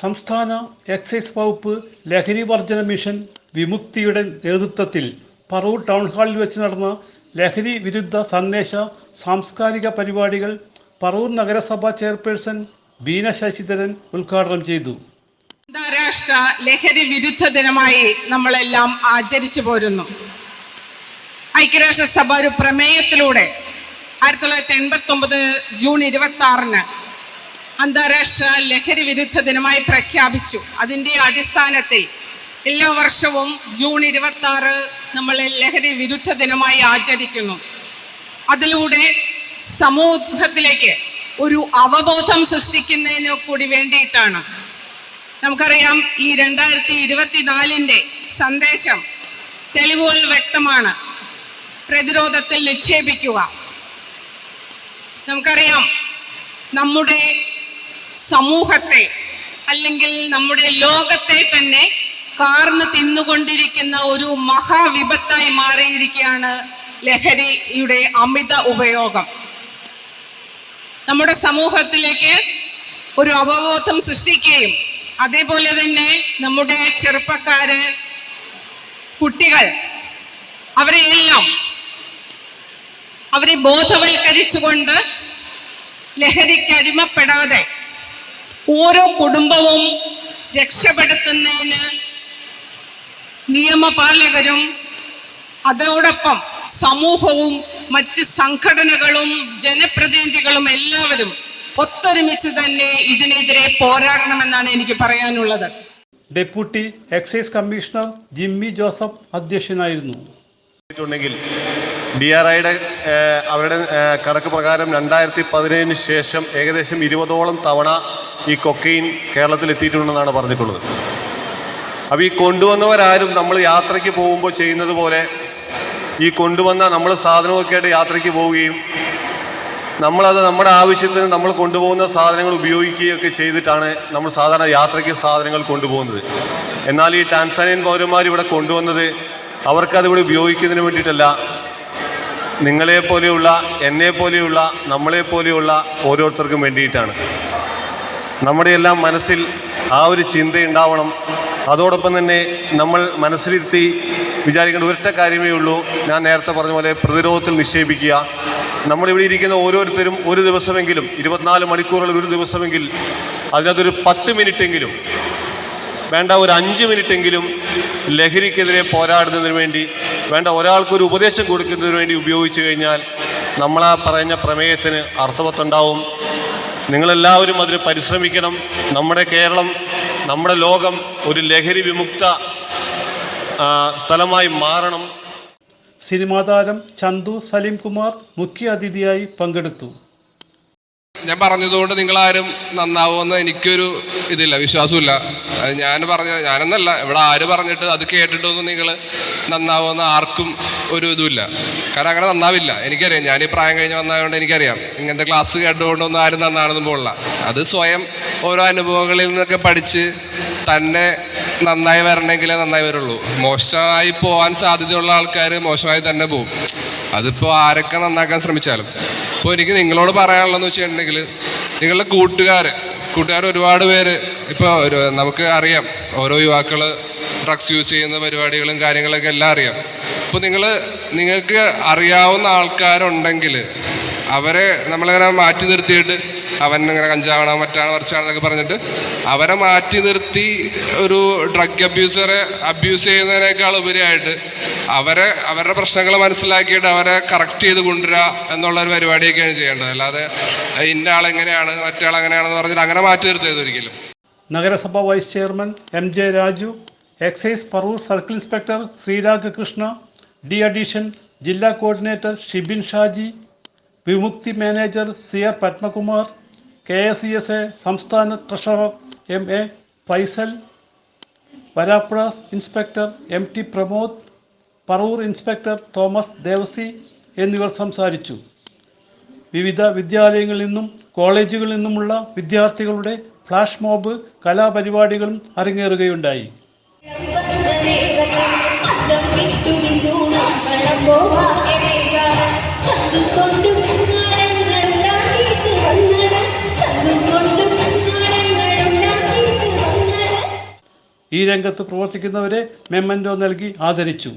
സംസ്ഥാന എക്സൈസ് വകുപ്പ് ലഹരി വർജന മിഷൻ വിമുക്തിയുടെ നേതൃത്വത്തിൽ പറവൂർ ടൗൺ ഹാളിൽ വെച്ച് നടന്ന ലഹരി വിരുദ്ധ സന്ദേശ സാംസ്കാരിക പരിപാടികൾ പറവൂർ നഗരസഭാ ചെയർപേഴ്സൺ ബീന ശശിധരൻ ഉദ്ഘാടനം ചെയ്തു. അന്താരാഷ്ട്ര ലഹരി വിരുദ്ധ ദിനമായി നമ്മളെല്ലാം ആചരിച്ചു പോരുന്നു. ഐക്യരാഷ്ട്രസഭ ഒരു പ്രമേയത്തിലൂടെ ആയിരത്തി തൊള്ളായിരത്തി എൺപത്തി ഒമ്പത് ജൂൺ ഇരുപത്തി ആറിന് അന്താരാഷ്ട്ര ലഹരി വിരുദ്ധ ദിനമായി പ്രഖ്യാപിച്ചു. അതിന്റെ അടിസ്ഥാനത്തിൽ എല്ലാ വർഷവും ജൂൺ ഇരുപത്തി ആറ് നമ്മൾ ലഹരി വിരുദ്ധ ദിനമായി ആചരിക്കുന്നു. അതിലൂടെ സമൂഹത്തിലേക്ക് ഒരു അവബോധം സൃഷ്ടിക്കുന്നതിന് കൂടി വേണ്ടിയിട്ടാണ്. നമുക്കറിയാം ഈ രണ്ടായിരത്തി ഇരുപത്തിനാലിന്റെ സന്ദേശം തെളിവുകൾ വ്യക്തമാണ്. പ്രതിരോധത്തിൽ നിക്ഷേപിക്കുക. നമുക്കറിയാം നമ്മുടെ സമൂഹത്തെ അല്ലെങ്കിൽ നമ്മുടെ ലോകത്തെ തന്നെ കാർന്ന് തിന്നുകൊണ്ടിരിക്കുന്ന ഒരു മഹാവിപത്തായി മാറിയിരിക്കുകയാണ് ലഹരിയുടെ അമിത ഉപയോഗം. നമ്മുടെ സമൂഹത്തിലേക്ക് ഒരു അവബോധം സൃഷ്ടിക്കുകയും അതേപോലെ തന്നെ നമ്മുടെ ചെറുപ്പക്കാര് കുട്ടികൾ അവരെയെല്ലാം അവരെ ബോധവൽക്കരിച്ചുകൊണ്ട് ലഹരിക്ക് അടിമപ്പെടാതെ ഓരോ കുടുംബവും രക്ഷപ്പെടുത്തുന്നതിന് നിയമപാലകരും അതോടൊപ്പം സമൂഹവും മറ്റ് സംഘടനകളും ജനപ്രതിനിധികളും എല്ലാവരും ഒത്തൊരുമിച്ച് തന്നെ ഇതിനെതിരെ പോരാടണമെന്നാണ് എനിക്ക് പറയാനുള്ളത്. Deputy excise commissioner Jimmy Joseph അധ്യക്ഷനായിരുന്നു. ഡി ആർ ഐയുടെ അവരുടെ കണക്ക് പ്രകാരം രണ്ടായിരത്തി പതിനേഴിന് ശേഷം ഏകദേശം ഇരുപതോളം തവണ ഈ കൊക്കെയിൻ കേരളത്തിൽ എത്തിയിട്ടുണ്ടെന്നാണ് പറഞ്ഞിട്ടുള്ളത്. അപ്പോൾ ഈ കൊണ്ടുവന്നവരാരും നമ്മൾ യാത്രയ്ക്ക് പോകുമ്പോൾ ചെയ്യുന്നത് പോലെ ഈ കൊണ്ടുവന്ന നമ്മൾ സാധനമൊക്കെ ആയിട്ട് യാത്രയ്ക്ക് പോവുകയും നമ്മളത് നമ്മുടെ ആവശ്യത്തിന് നമ്മൾ കൊണ്ടുപോകുന്ന സാധനങ്ങൾ ഉപയോഗിക്കുകയൊക്കെ ചെയ്തിട്ടാണ് നമ്മൾ സാധാരണ യാത്രയ്ക്ക് സാധനങ്ങൾ കൊണ്ടുപോകുന്നത്. എന്നാൽ ഈ ടാൻസാനിയൻ പൗരന്മാർ ഇവിടെ കൊണ്ടുവന്നത് അവർക്കത് ഇവിടെ ഉപയോഗിക്കുന്നതിന് വേണ്ടിയിട്ടല്ല. നിങ്ങളെപ്പോലെയുള്ള എന്നെ പോലെയുള്ള നമ്മളെ പോലെയുള്ള ഓരോരുത്തർക്കും വേണ്ടിയിട്ടാണ്. നമ്മുടെ എല്ലാം മനസ്സിൽ ആ ഒരു ചിന്തയുണ്ടാവണം. അതോടൊപ്പം തന്നെ നമ്മൾ മനസ്സിലിരുത്തി വിചാരിക്കേണ്ട ഒരൊറ്റ കാര്യമേ ഉള്ളൂ. ഞാൻ നേരത്തെ പറഞ്ഞ പോലെ പ്രതിരോധത്തിൽ നിക്ഷേപിക്കുക. നമ്മളിവിടെ ഇരിക്കുന്ന ഓരോരുത്തരും ഒരു ദിവസമെങ്കിലും ഇരുപത്തിനാല് മണിക്കൂറുകൾ ഒരു ദിവസമെങ്കിൽ അതിനകത്തൊരു പത്ത് മിനിറ്റെങ്കിലും വേണ്ട ഒരു അഞ്ച് മിനിറ്റെങ്കിലും ലഹരിക്കെതിരെ പോരാടുന്നതിന് വേണ്ടി വേണ്ട ഒരാൾക്കൊരു ഉപദേശം കൊടുക്കുന്നതിന് വേണ്ടി ഉപയോഗിച്ചു കഴിഞ്ഞാൽ നമ്മളാ പറഞ്ഞ പ്രമേയത്തിന് അർത്ഥവത്തുണ്ടാവും. നിങ്ങളെല്ലാവരും അതിന് പരിശ്രമിക്കണം. നമ്മുടെ കേരളം നമ്മുടെ ലോകം ഒരു ലഹരി വിമുക്ത സ്ഥലമായി മാറണം. സിനിമാതാരം ചന്തു സലീം കുമാർ മുഖ്യ അതിഥിയായി പങ്കെടുത്തു. ഞാൻ പറഞ്ഞതുകൊണ്ട് നിങ്ങളാരും നന്നാവുമെന്ന് എനിക്കൊരു ഇതില്ല വിശ്വാസമില്ല ഞാൻ പറഞ്ഞ ഞാനെന്നല്ല ഇവിടെ ആര് പറഞ്ഞിട്ട് അത് കേട്ടിട്ടൊന്നും നിങ്ങൾ നന്നാവുമെന്ന് ആർക്കും ഒരു ഇതുമില്ല. കാരണം അങ്ങനെ നന്നാവില്ല. എനിക്കറിയാം ഞാൻ ഈ പ്രായം കഴിഞ്ഞ് വന്നതുകൊണ്ട് എനിക്കറിയാം. ഇങ്ങനത്തെ ക്ലാസ് കേട്ടുകൊണ്ടൊന്നും ആരും നന്നാണെന്നും പോകില്ല അത് സ്വയം ഓരോ അനുഭവങ്ങളിൽ നിന്നൊക്കെ പഠിച്ച് തന്നെ നന്നായി വരണമെങ്കിലേ നന്നായി വരുള്ളൂ. മോശമായി പോകാൻ സാധ്യതയുള്ള ആൾക്കാർ മോശമായി തന്നെ പോകും അതിപ്പോൾ ആരൊക്കെ നന്നാക്കാൻ ശ്രമിച്ചാലും. അപ്പോൾ എനിക്ക് നിങ്ങളോട് പറയാനുള്ളതെന്ന് വെച്ചിട്ടുണ്ടെങ്കിൽ നിങ്ങളുടെ കൂട്ടുകാർ കൂട്ടുകാർ ഒരുപാട് പേര് ഇപ്പോൾ ഒരു നമുക്ക് അറിയാം ഓരോ യുവാക്കൾ ഡ്രഗ്സ് യൂസ് ചെയ്യുന്ന പരിപാടികളും കാര്യങ്ങളൊക്കെ എല്ലാം അറിയാം. അപ്പോൾ നിങ്ങൾ നിങ്ങൾക്ക് അറിയാവുന്ന ആൾക്കാരുണ്ടെങ്കിൽ അവരെ നമ്മളിങ്ങനെ മാറ്റി നിർത്തിയിട്ട് അവൻ ഇങ്ങനെ കഞ്ചാവണോ മറ്റാണോ മറിച്ചാണെന്നൊക്കെ പറഞ്ഞിട്ട് അവരെ മാറ്റി നിർത്തി ഒരു ഡ്രഗ് അബ്യൂസറെ അബ്യൂസ് ചെയ്യുന്നതിനേക്കാൾ ഉപരിയായിട്ട് അവരെ അവരുടെ പ്രശ്നങ്ങൾ മനസ്സിലാക്കിയിട്ട് അവരെ കറക്റ്റ് ചെയ്ത് കൊണ്ടുവരിക എന്നുള്ള ഒരു പരിപാടിയൊക്കെയാണ് ചെയ്യേണ്ടത്. അല്ലാതെ ഇന്ന ആളെങ്ങനെയാണ് മറ്റേ ആളെങ്ങനെയാണെന്ന് പറഞ്ഞിട്ട് അങ്ങനെ മാറ്റി നിർത്തിയത് ഒരിക്കലും. നഗരസഭ vice chairman M J Raju excise Paravur circle inspector Sreeragakrishna D addition ജില്ലാ coordinator Shibin Shaji Vimukthi manager C R Padmakumar K S E S A സംസ്ഥാന treasurer M A Faisal Varappuzha inspector M T Pramod Paravur inspector Thomas Devassy എന്നിവർ സംസാരിച്ചു. വിവിധ വിദ്യാലയങ്ങളിൽ നിന്നും കോളേജുകളിൽ നിന്നുമുള്ള വിദ്യാർത്ഥികളുടെ ഫ്ലാഷ് മോബ് കലാപരിപാടികളും അരങ്ങേറുകയുണ്ടായി. ഈ രംഗത്ത് പ്രവർത്തിക്കുന്നവരെ മെമ്മൻഡോ നൽകി ആദരിച്ചു.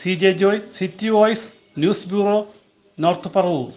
C J Joy City Voice News bureau North Paravur.